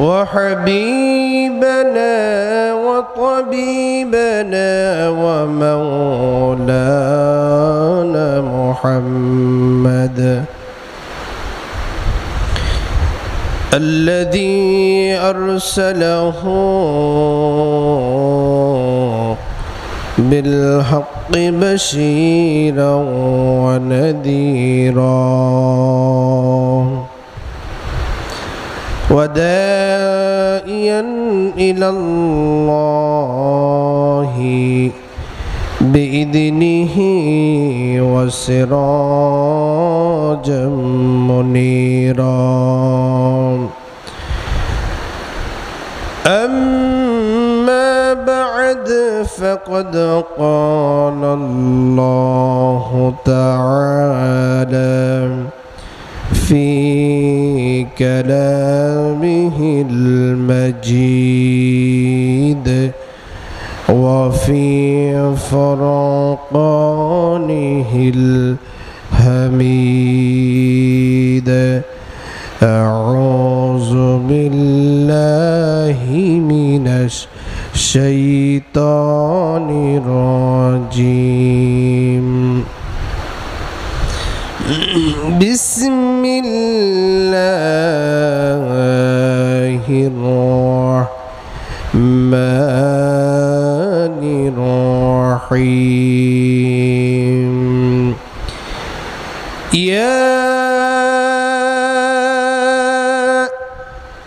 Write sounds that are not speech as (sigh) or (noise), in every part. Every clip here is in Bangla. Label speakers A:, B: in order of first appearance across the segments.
A: وحبيبنا وطبيبنا ومولانا محمد الذي أرسله بالحق بشيرا ونذيرا. ودائيا إلى الله بإذنه وسراجا منيرا. أما بعد فقد قال الله تعالى في كلامه المجيد وفي فرقانه الحميد. أعوذ بالله من الشيطان الرجيم. (clears throat) بسم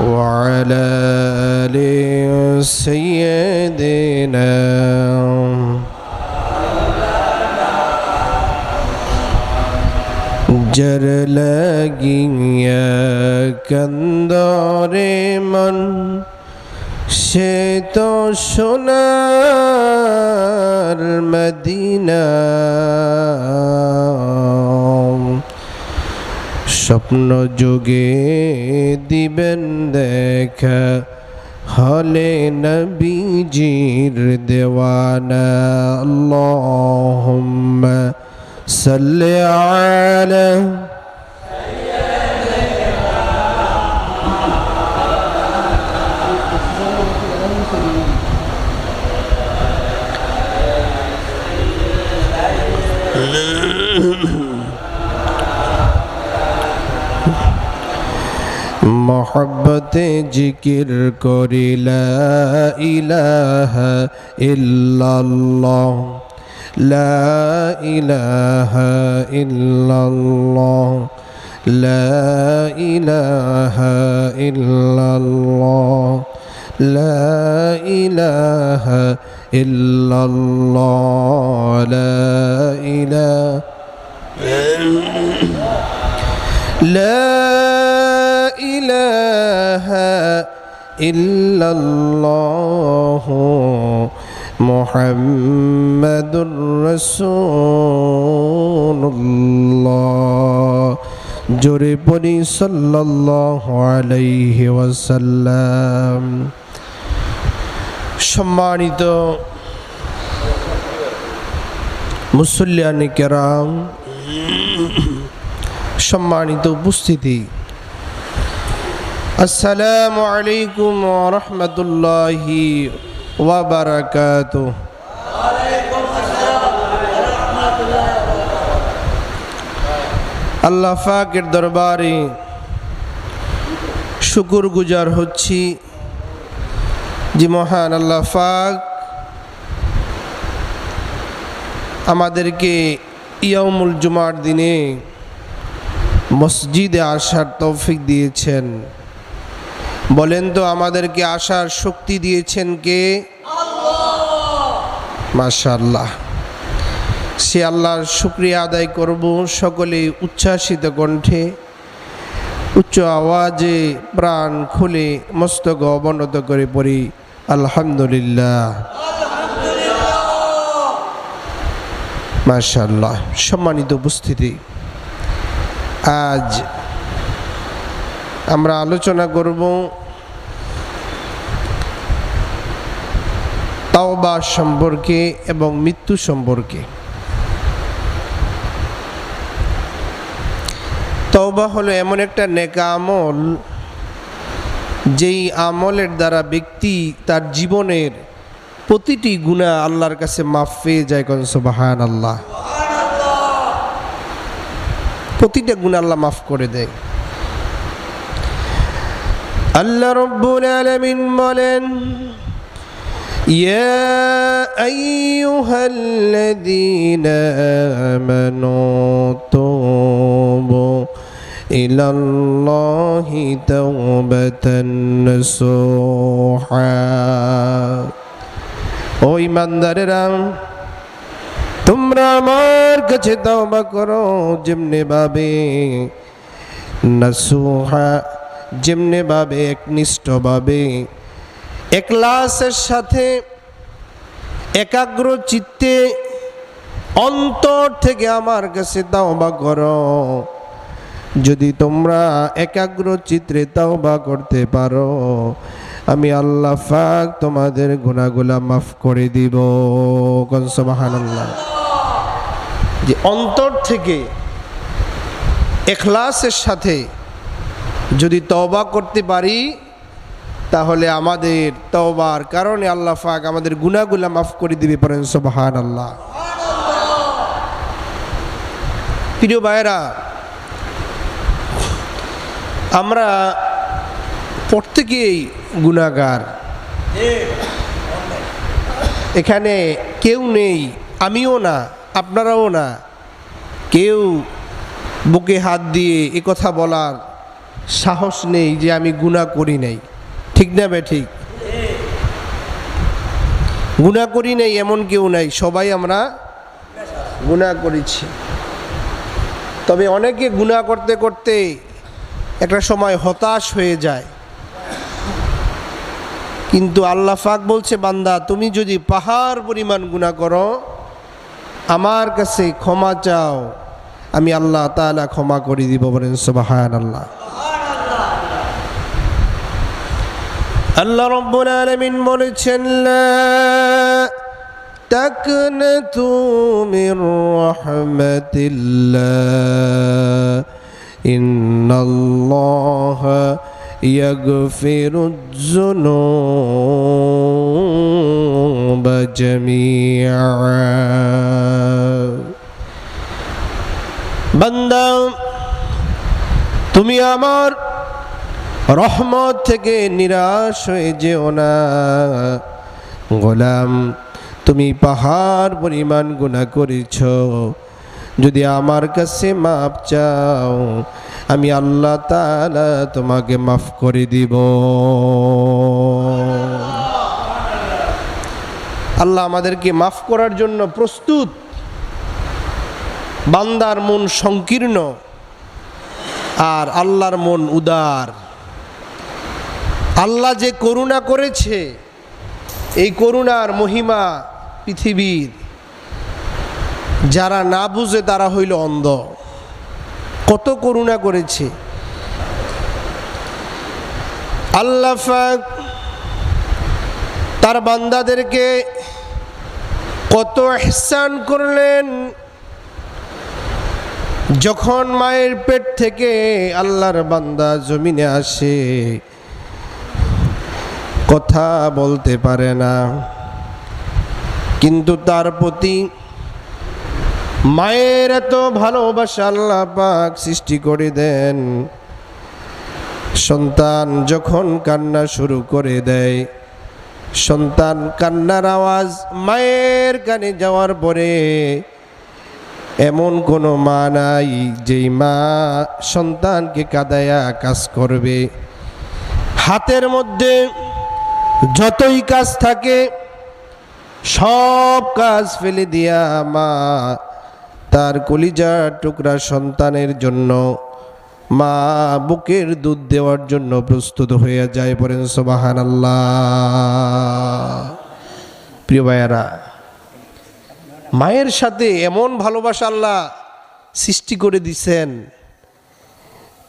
A: وعلى آل سيدنا জর লাগিয়া কন্দরে মন সে তো সোনার মদিনা স্বপ্ন যুগে দিবেন দেখা হলে নবীজির দেওয়ানা। আল্লাহুম্মা সাল্লি আলা মহব্বতে জিকির করিলা ইলাহা ইল্লাল্লাহ লা ইলাহা ইল্লাল্লাহ লা ইলাহা ইল্লাল্লাহ লা ইলাহা ইল্লাল্লাহ লা ইলাহা لا إله إلا الله محمد رسول الله জোরে পড়ি সাল্লাল্লাহু আলাইহি ওয়াসাল্লাম সম্মানিত মুসল্লিয়ানি কেরাম সম্মানিত উপস্থিতি আসসালামু আলাইকুম রহমতুল্লাহি ওয়াবারাকাত আল্লাহ ফাকের দরবারে শুকুর গুজার হচ্ছি যে মহান আল্লাহ ফাক আমাদেরকে ইয়ামুল জুমার দিনে মসজিদে আসার তৌফিক দিয়েছেন। বলেন তো, আমাদেরকে আসার শক্তি দিয়েছেন কে? মাশাল্লাহ সে আল্লাহর শুক্রিয়া আদায় করব সকলে উচ্ছ্বাসিত কণ্ঠে। উচ্চ আওয়াজে প্রাণ খুলে মস্তক অবনত করে পড়ি, আলহামদুলিল্লাহ। মাশাল্লাহ সম্মানিত উপস্থিতি। আজ আমরা আলোচনা করব তাওবা সম্পর্কে এবং মৃত্যু সম্পর্কে। তওবা হলো এমন একটা নেকা আমল, যেই আমলের দ্বারা ব্যক্তি তার জীবনের প্রতিটি গুণা আল্লাহর কাছে মাফ পেয়ে যায়, কোন সুবাহান আল্লাহ প্রতিটা গুণা আল্লাহ মাফ করে দেয়। আল্লাহ রব্বুল আলামিন বলেন يا أيها الذين آمنوا توبوا إلى الله توبة نصوحا ও ইমানদারেরা তোমরা আমার কাছে তওবা করো যেমনি ভাবে নাসুহা যেমনি ভাবে একনিষ্ঠভাবে একলাসের সাথে একাগ্র চিত্তে অন্তর থেকে আমার কাছে তাওবা করো। যদি তোমরা একাগ্র চিত্রে তাওবা করতে পারো, আমি আল্লাহ ফাক তোমাদের গুণাগুলা মাফ করে দিব। যে অন্তর থেকে এখলাসের সাথে যদি তওবা করতে পারি, তাহলে আমাদের তওবার কারণে আল্লাহ ফাক আমাদের গুণাগুলা মাফ করে দিবে পারেন সবহান আল্লাহ প্রিয় ভাইরা আমরা প্রত্যেকেই গুণাগার এখানে কেউ নেই, আমিও না, আপনারাও না। কেউ বুকে হাত দিয়ে এ কথা বলার সাহস নেই যে আমি গুণা করি নাই। ঠিক না বে ঠিক? গুণা করি নাই এমন কেউ নাই, সবাই আমরা গুণা করেছি। তবে অনেকে গুণা করতে করতে একটা সময় হতাশ হয়ে যায়। কিন্তু আল্লাহ ফাক বলছে, বান্দা, তুমি যদি পাহাড় পরিমাণ গুণা করো, আমার কাছে ক্ষমা চাও। আমি আল্লাহ তাআলা ক্ষমা করে দিব বলেন সুবাহান আল্লাহ আল্লাহ রব্বুল আলামিন বলেছেন লা তাকনাতু মির রাহমাতিল্লাহ ইন্নাল্লাহা يغفر الذنوب جميعا বান্দা তুমি আমার রহমত থেকে নিরাশ হয়ে যেও না। গোলাম, তুমি পাহাড় পরিমাণ গুণা করেছ। যদি আমার কাছে মাপ চাও, আমি আল্লাহ তালা তোমাকে মাফ করে দিব। আল্লাহ আমাদেরকে মাফ করার জন্য প্রস্তুত। বান্দার মন সংকীর্ণ, আর আল্লাহর মন উদার। আল্লাহ যে করুণা করেছে, এই করুণার মহিমা পৃথিবীর। যারা না বুঝে তারা হইল অন্ধ। কত করুণা করেছে। আল্লাহ তার বান্দাদেরকে কত এহসান করলেন, যখন মায়ের পেট থেকে আল্লাহর বান্দা জমিনে আসে। কথা বলতে পারে না। কিন্তু তার প্রতি মায়ের এত ভালোবাসা আল্লাহ পাক সৃষ্টি করে দেন। সন্তান যখন কান্না শুরু করে দেয়, সন্তান কান্নার আওয়াজ মায়ের কানে যাওয়ার পরে এমন কোনো মা নাই যেই মা সন্তানকে কাদায়া কাজ করবে। হাতের মধ্যে যতই কাজ থাকে, সব কাজ ফেলে দিয়া মা তার কলিজার টুকরা সন্তানের জন্য, মা বুকের দুধ দেওয়ার জন্য প্রস্তুত হয়ে যায় বলেন সোবাহান আল্লাহ প্রিয় ভাইয়ারা, মায়ের সাথে এমন ভালোবাসা আল্লাহ সৃষ্টি করে দিছেন।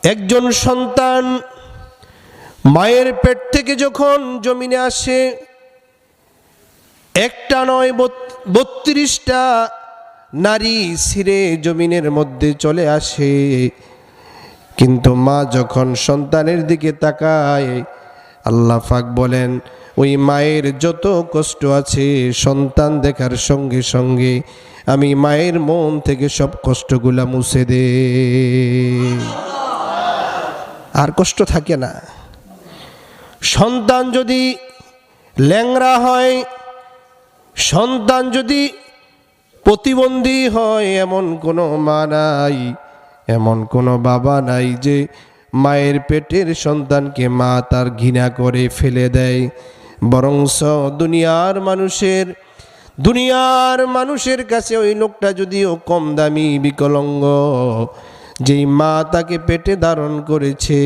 A: একজন সন্তান মায়ের পেট থেকে যখন জমিনে আসে, একটা নয় বত্রিশটা নারী ছিঁড়ে জমিনের মধ্যে চলে আসে। কিন্তু মা যখন সন্তানের দিকে তাকায়, আল্লাহ ফাক বলেন, ওই মায়ের যত কষ্ট আছে সন্তান দেখার সঙ্গে সঙ্গে আমি মায়ের মন থেকে সব কষ্টগুলা মুছে দে। আর কষ্ট থাকে না। সন্তান যদি ল্যাংরা হয়, সন্তান যদি প্রতিবন্ধী হয়, এমন কোনো মা নাই, এমন কোনো বাবা নাই যে মায়ের পেটের সন্তানকে মা তার ঘৃণা করে ফেলে দেয়। বরংস দুনিয়ার মানুষের দুনিয়ার মানুষের কাছে ওই লোকটা যদিও কম দামি, বিকলঙ্গ, যেই মা তাকে পেটে ধারণ করেছে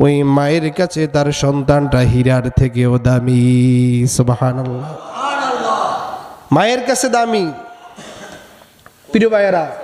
A: ওই মায়ের কাছে তার সন্তানটা হীরার থেকেও দামি। সুবহানাল্লাহ। মায়ের কাছে দামি। প্রিয় ভাইয়েরা